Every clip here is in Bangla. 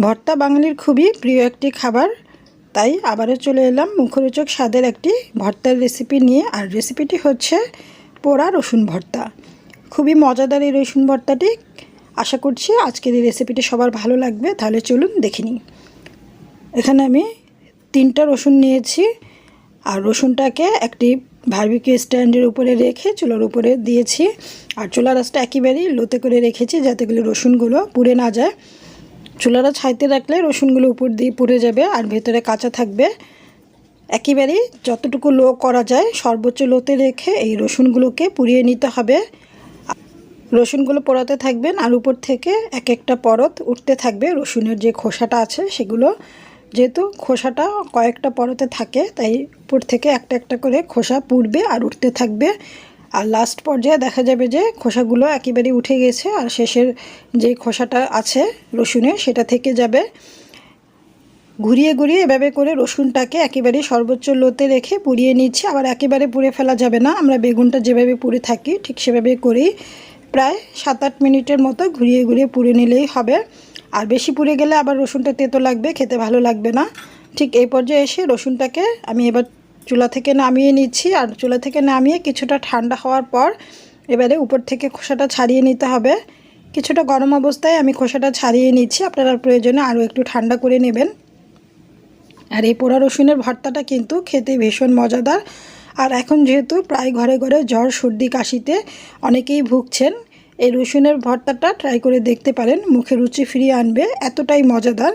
ভর্তা বাঙালির খুবই প্রিয় একটি খাবার। তাই আবারও চলে এলাম মুখরোচক স্বাদের একটি ভর্তার রেসিপি নিয়ে। আর রেসিপিটি হচ্ছে পোড়া রসুন ভর্তা। খুবই মজাদার এই রসুন ভর্তাটি। আশা করছি আজকের এই রেসিপিটি সবার ভালো লাগবে। তাহলে চলুন দেখে নিই। এখানে আমি তিনটা রসুন নিয়েছি। আর রসুনটাকে একটি ভার্বিকিউ স্ট্যান্ডের উপরে রেখে চুলার উপরে দিয়েছি। আর চুলা রাসটা একেবারেই লোতে করে রেখেছি যাতে করে রসুনগুলো পুড়ে না যায়। চুলাটা ছাইতে রাখলে রসুনগুলো উপর দিয়ে পুড়ে যাবে আর ভেতরে কাঁচা থাকবে। একেবারেই যতটুকু লো করা যায় সর্বোচ্চ লোতে রেখে এই রসুনগুলোকে পুড়িয়ে নিতে হবে। রসুনগুলো পোড়াতে থাকবেন আর উপর থেকে এক একটা পরত উঠতে থাকবে। রসুনের যে খোসাটা আছে সেগুলো, যেহেতু খোসাটা কয়েকটা পরতে থাকে, তাই উপর থেকে একটা একটা করে খোসা পুড়বে আর উঠতে থাকবে। আর লাস্ট পর্যায়ে দেখা যাবে যে খোসাগুলো একেবারেই উঠে গেছে আর শেষের যে খোসাটা আছে রসুনের, সেটা থেকে যাবে। ঘুরিয়ে ঘুরিয়ে এভাবে করে রসুনটাকে একেবারে সর্বোচ্চ লোতে রেখে পুড়িয়ে নিচ্ছি। আবার একেবারে পুড়ে ফেলা যাবে না। আমরা বেগুনটা যেভাবে পুড়ে থাকি, ঠিক সেভাবে করেই প্রায় সাত আট মিনিটের মতো ঘুরিয়ে ঘুরিয়ে পুড়ে নিলেই হবে। আর বেশি পুড়ে গেলে আবার রসুনটা তেতো লাগবে, খেতে ভালো লাগবে না। ঠিক এই পর্যায়ে এসে রসুনটাকে আমি এবার চুলা থেকে নামিয়ে নিচ্ছি আর চুলা থেকে নামিয়ে কিছুটা ঠান্ডা হওয়ার পর এবারে উপর থেকে খোসাটা ছাড়িয়ে নিতে হবে। কিছুটা গরম অবস্থায় আমি খোসাটা ছাড়িয়ে নিচ্ছি। আপনারা প্রয়োজনে আরও একটু ঠান্ডা করে নেবেন। আর এই পোড়া রসুনের ভর্তাটা কিন্তু খেতে ভীষণ মজাদার। আর এখন যেহেতু প্রায় ঘরে ঘরে জ্বর, সর্দি, কাশিতে অনেকেই ভুগছেন, এই রসুনের ভর্তাটা ট্রাই করে দেখতে পারেন। মুখে রুচি ফিরিয়ে আনবে, এতটাই মজাদার।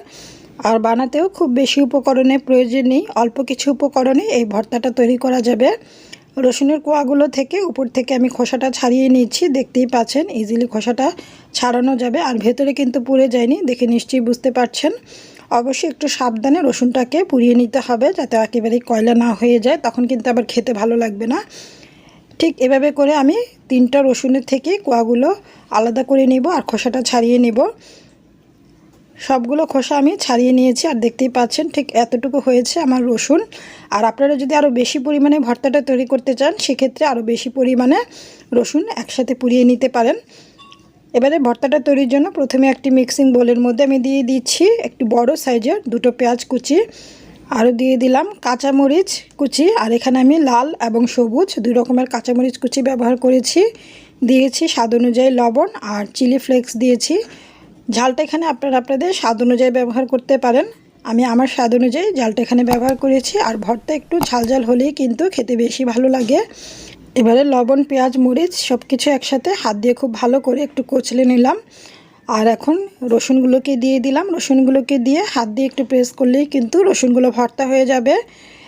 আর বানাতেও খুব বেশি উপকরণের প্রয়োজন নেই। অল্প কিছু উপকরণে এই ভর্তাটা তৈরি করা যাবে। রসুনের কোয়াগুলো থেকে উপর থেকে আমি খোসাটা ছাড়িয়ে নিচ্ছি দেখতেই পাচ্ছেন ইজিলি খোসাটা ছাড়ানো যাবে আর ভেতরে কিন্তু পুড়ে যায়নি, দেখে নিশ্চয়ই বুঝতে পারছেন। অবশ্যই একটু সাবধানে রসুনটাকে পুড়িয়ে নিতে হবে যাতে একেবারেই কয়লা না হয়ে যায়, তখন কিন্তু আবার খেতে ভালো লাগবে না। ঠিক এভাবে করে আমি তিনটা রসুনের থেকে কোয়াগুলো আলাদা করে নিব আর খোসাটা ছাড়িয়ে নিব। সবগুলো খোসা আমি ছাড়িয়ে নিয়েছি আর দেখতেই পাচ্ছেন ঠিক এতটুকু হয়েছে আমার রসুন। আর আপনারা যদি আরও বেশি পরিমাণে ভর্তাটা তৈরি করতে চান, সেক্ষেত্রে আরও বেশি পরিমাণে রসুন একসাথে পুড়িয়ে নিতে পারেন। এবারে ভর্তাটা তৈরির জন্য প্রথমে একটি মিক্সিং বোলের মধ্যে আমি দিয়ে দিচ্ছি একটি বড় সাইজের দুটো পেঁয়াজ কুচি। আরও দিয়ে দিলাম কাঁচামরিচ কুচি। আর এখানে আমি লাল এবং সবুজ দুই রকমের কাঁচামরিচ কুচি ব্যবহার করেছি। দিয়েছি স্বাদ অনুযায়ী লবণ আর চিলি ফ্লেক্স দিয়েছি। ঝালটা এখানে আপনারা আপনাদের স্বাদ অনুযায়ী ব্যবহার করতে পারেন। আমি আমার স্বাদ অনুযায়ী ঝালটা এখানে ব্যবহার করেছি। আর ভর্তা একটু ঝাল ঝাল হলেই কিন্তু খেতে বেশি ভালো লাগে। এবারে লবণ, পেঁয়াজ, মরিচ সব কিছু একসাথে হাত দিয়ে খুব ভালো করে একটু কচলে নিলাম। আর এখন রসুনগুলোকে দিয়ে দিলাম। রসুনগুলোকে দিয়ে হাত দিয়ে একটু প্রেস করলেই কিন্তু রসুনগুলো ভর্তা হয়ে যাবে।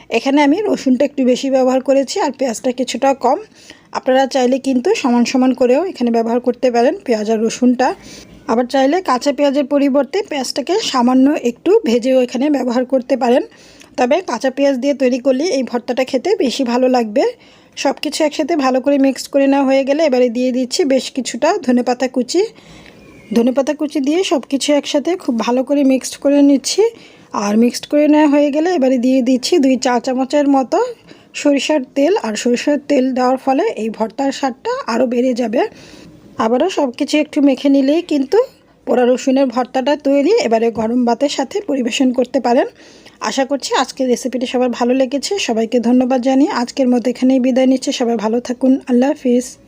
এখানে আমি রসুনটা একটু বেশি ব্যবহার করেছি আর পেঁয়াজটা কিছুটা কম। আপনারা চাইলে কিন্তু সমান সমান করেও এখানে ব্যবহার করতে পারেন পেঁয়াজ আর রসুনটা। আবার চাইলে কাঁচা পেঁয়াজের পরিবর্তে পেঁয়াজটাকে সামান্য একটু ভেজেও এখানে ব্যবহার করতে পারেন। তবে কাঁচা পেঁয়াজ দিয়ে তৈরি করলে এই ভর্তাটা খেতে বেশি ভালো লাগবে। সব কিছু একসাথে ভালো করে মিক্সড করে নেওয়া হয়ে গেলে এবারে দিয়ে দিচ্ছি বেশ কিছুটা ধনেপাতা কুচি। ধনেপাতা কুচি দিয়ে সব কিছু একসাথে খুব ভালো করে মিক্সড করে নিচ্ছি। আর মিক্সড করে নেওয়া হয়ে গেলে এবারে দিয়ে দিচ্ছি দুই চা চামচের মতো সরিষার তেল। আর সরিষার তেল দেওয়ার ফলে এই ভর্তার স্বাদটা আরও বেড়ে যাবে। আবারও সব কিছু একটু মেখে নিলেই কিন্তু পোড়া রসুনের ভর্তাটা তৈরি, এবারে গরম ভাতের সাথে পরিবেশন করতে পারেন। আশা করছি আজকের রেসিপিটি সবার ভালো লেগেছে। সবাইকে ধন্যবাদ জানিয়ে আজকের মতো এখানেই বিদায় নিচ্ছে। সবাই ভালো থাকুন। আল্লাহ হাফিজ।